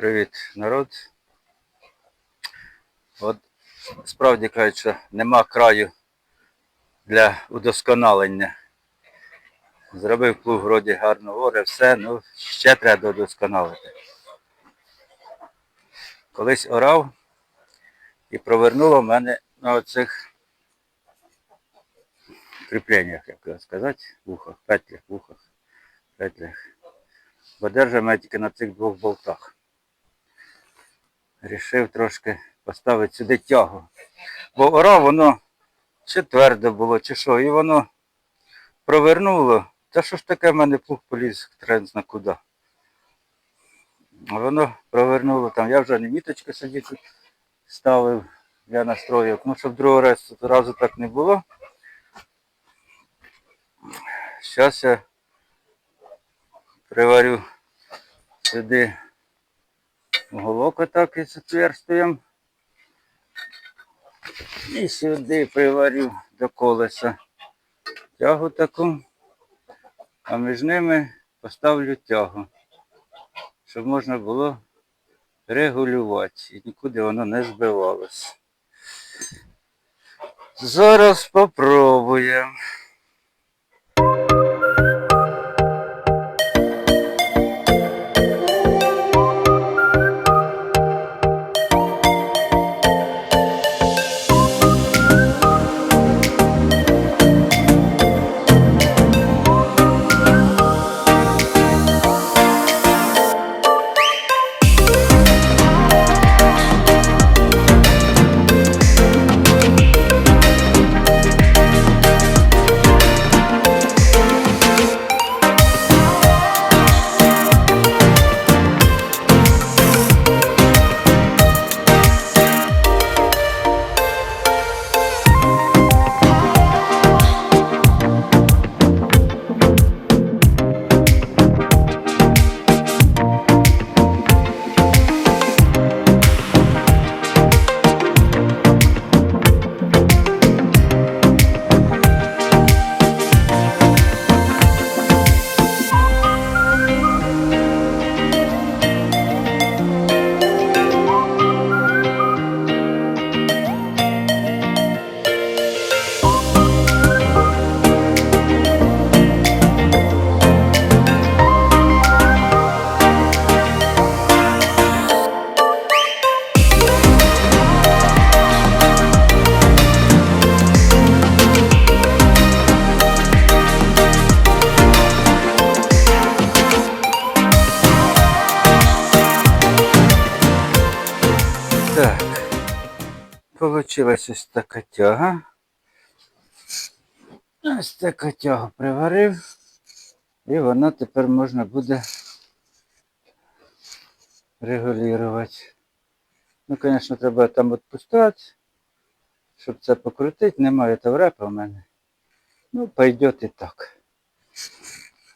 Привіт, народ. От справді кажуть, що нема краю для удосконалення. Зробив плуг вроді гарно горе, все, ну ще треба удосконалити. Колись орав і провернуло в мене на оцих кріпленнях, як сказати, вухах, петлях, вухах, петлях. Бо держав мене тільки на цих двох болтах. Рішив трошки поставити сюди тягу. Бо орав воно чи твердо було, чи що, і воно провернуло. Та що ж таке в мене плуг поліз трен зна куди. Воно провернуло там. Я вже не міточки собі ставив для настроїв. Ну, щоб другого разу, разу так не було. Зараз я приварю сюди уголок отак із отверстием. І сюди приварю до колеса тягу таку, а між ними поставлю тягу, щоб можна було регулювати і нікуди воно не збивалося. Зараз попробуємо. Получилась ось така тяга. Ось така тяга приварив. І вона тепер можна буде регулювати. Ну, звісно, треба там відпускати, щоб це покрутити. Немає таврепа в мене. Ну, пойдет і так.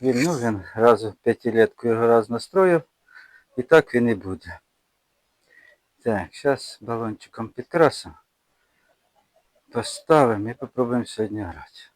Він нужен, разу п'ятилетку його раз настроїв, і так він і буде. Так, зараз балончиком Петраса Поставимо і попробуємо сьогодні грати.